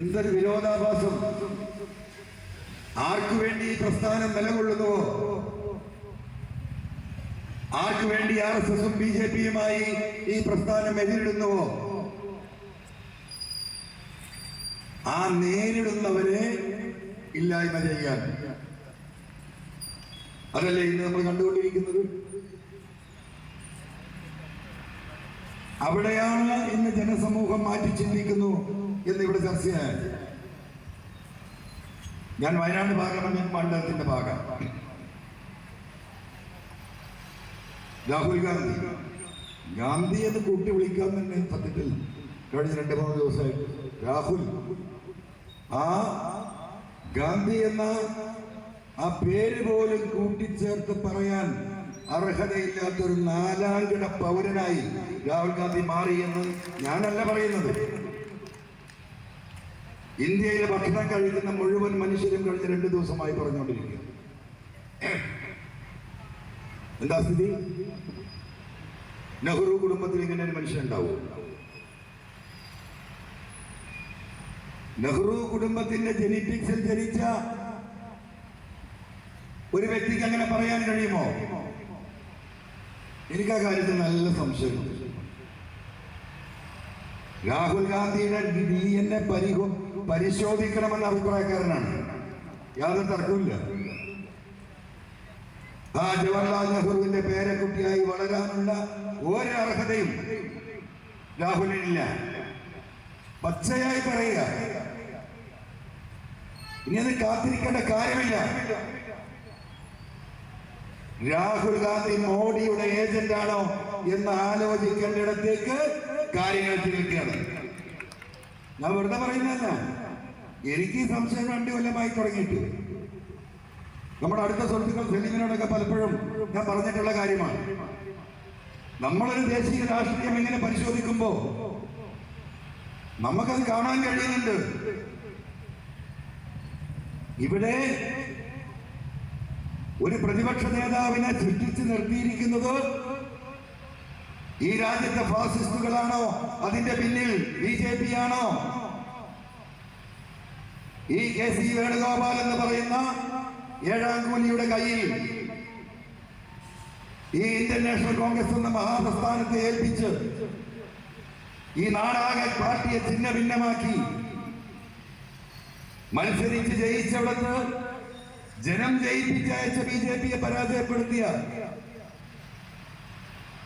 എന്തൊരു വിരോധാഭാസം ആർക്കു വേണ്ടി ഈ പ്രസ്ഥാനം നിലകൊള്ളുന്നുവോ ആർക്കു വേണ്ടി ആർ എസ് എസും ബി ജെ പിയുമായി ഈ പ്രസ്ഥാനം എതിരിടുന്നുവോ ആ നേരിടുന്നവരെ ഇല്ലായ്മ ചെയ്യാൻ. അതല്ലേ ഇന്ന് നമ്മൾ കണ്ടുകൊണ്ടിരിക്കുന്നത്? അവിടെയാണ് ഇന്ന് ജനസമൂഹം മാറ്റി ചിന്തിക്കുന്നു എന്ന് ഇവിടെ ചർച്ചയായി ഞാൻ വയനാട് പാർലമെന്റ് മണ്ഡലത്തിന്റെ ഭാഗം. രാഹുൽ ഗാന്ധി. ഗാന്ധി എന്ന് കൂട്ടി വിളിക്കാൻ തന്നെ സത്യത്തിൽ കഴിഞ്ഞ രണ്ട് മൂന്ന് ദിവസമായിട്ട് രാഹുൽ ആ ഗാന്ധി എന്ന ആ പേര് പോലും കൂട്ടിച്ചേർത്ത് പറയാൻ അർഹതയില്ലാത്ത ഒരു നാലാംകിട പൗരനായി രാഹുൽ ഗാന്ധി മാറി എന്ന് ഞാനല്ല പറയുന്നത്. ഇന്ത്യയിലെ ഭക്ഷണം കഴിക്കുന്ന മുഴുവൻ മനുഷ്യരും കഴിഞ്ഞ രണ്ട് ദിവസമായി പറഞ്ഞുകൊണ്ടിരിക്കുക എന്താ സ്ഥിതി? നെഹ്റു കുടുംബത്തിൽ ഇങ്ങനെ ഒരു മനുഷ്യൻ ഉണ്ടാവും? നെഹ്റു കുടുംബത്തിന്റെ ജനിപ്പിക്സിൽ ജനിച്ച ഒരു വ്യക്തിക്ക് അങ്ങനെ പറയാൻ കഴിയുമോ? എനിക്ക് ആ കാര്യത്തിൽ നല്ല സംശയമുണ്ട്. രാഹുൽ ഗാന്ധിയുടെ ഡി എൻ എ പരിഹോ പരിശോധിക്കണമെന്ന അഭിപ്രായക്കാരനാണ്. യാതൊരു തർക്കമില്ല ആ ജവഹർലാൽ നെഹ്റുവിന്റെ പേരക്കുട്ടിയായി വളരാനുള്ള ഒരു അർഹതയും രാഹുലിനില്ല പച്ചയായി പറയുക. ഇനി അത് കാത്തിരിക്കേണ്ട കാര്യമില്ല. രാഹുൽ ഗാന്ധി മോഡിയുടെ ഏജന്റാണോ എന്ന് ആലോചിക്കേണ്ടിടത്തേക്ക് കാര്യങ്ങൾ ചിന്തിക്കുകയാണ് ഞാൻ വെറുതെ പറയുന്നതല്ല. എനിക്ക് ഈ സംശയം രണ്ടു കൊല്ലമായി തുടങ്ങിയിട്ട്. നമ്മുടെ അടുത്ത സുഹൃത്തുക്കൾ സെലിമിനോടൊക്കെ പലപ്പോഴും ഞാൻ പറഞ്ഞിട്ടുള്ള കാര്യമാണ്. നമ്മളൊരു ദേശീയ രാഷ്ട്രീയം എങ്ങനെ പരിശോധിക്കുമ്പോ നമുക്കത് കാണാൻ കഴിയുന്നുണ്ട്. ഇവിടെ ഒരു പ്രതിപക്ഷ നേതാവിനെ ചുറ്റിച്ച് നിർത്തിയിരിക്കുന്നത് ഈ രാജ്യത്തെ ഫാസിസ്റ്റുകളാണോ? അതിന്റെ പിന്നിൽ ബി ജെ പി ആണോ ഈ കെ സി വേണുഗോപാൽ എന്ന് പറയുന്ന ഏഴാം കൂലിയുടെ കയ്യിൽ ഈ ഇന്ത്യൻ നാഷണൽ കോൺഗ്രസ് എന്ന മഹാപ്രസ്ഥാനത്തെ ഏൽപ്പിച്ച് ഈ നാടാകെ പാർട്ടിയെ ഛിന്ന ഭിന്നമാക്കി മത്സരിച്ച് ജയിച്ചവിടത്ത് ജനം ജയിപ്പിച്ചയച്ച ബി ജെ പിയെ പരാജയപ്പെടുത്തിയ